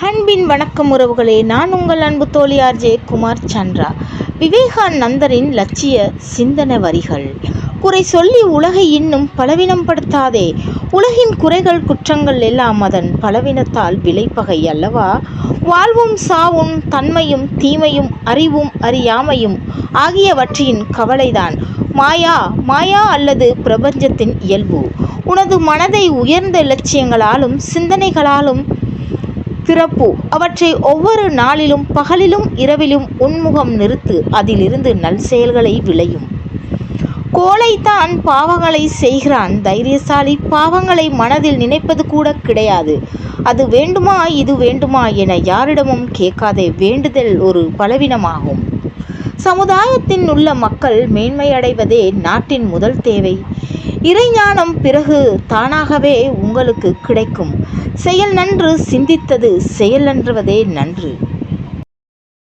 அன்பின் வணக்கம் உறவுகளே நான் உங்கள் அன்பு தோழியார் ஜெயக்குமார் குமார் சந்திரா. விவேகானந்தரின் லட்சிய சிந்தனை வரிகள். குறை சொல்லி உலகை இன்னும் பலவீனப்படுத்தாதே உலகின் குறைகள் குற்றங்கள் எல்லாம் அதன் பலவீனத்தால் விலைப்பகை அல்லவா? வாழ்வும் சாவும் தன்மையும் தீமையும் அறிவும் அறியாமையும் ஆகியவற்றின் கவலைதான். மாயா மாயா அல்லது பிரபஞ்சத்தின் இயல்பு. உனது மனதை உயர்ந்த இலட்சியங்களாலும் சிந்தனைகளாலும் பிறப்பு அவற்றை ஒவ்வொரு நாளிலும் பகலிலும் இரவிலும் உன்முகம் நிறுத்து அதிலிருந்து நல் செயல்களை விளையும். கோழைத்தான் பாவங்களை செய்கிறான். தைரியசாலி பாவங்களை மனதில் நினைப்பது கூட கிடையாது. அது வேண்டுமா இது வேண்டுமா என யாரிடமும் கேட்காதே. வேண்டுதல் ஒரு பலவீனமாகும். சமுதாயத்தின் உள்ள மக்கள் மேன்மையடைவதே நாட்டின் முதல் தேவை. இறைஞானம் பிறகு தானாகவே உங்களுக்கு கிடைக்கும். செயல் நன்று சிந்தித்தது செயல் நன்றுவதே நன்று.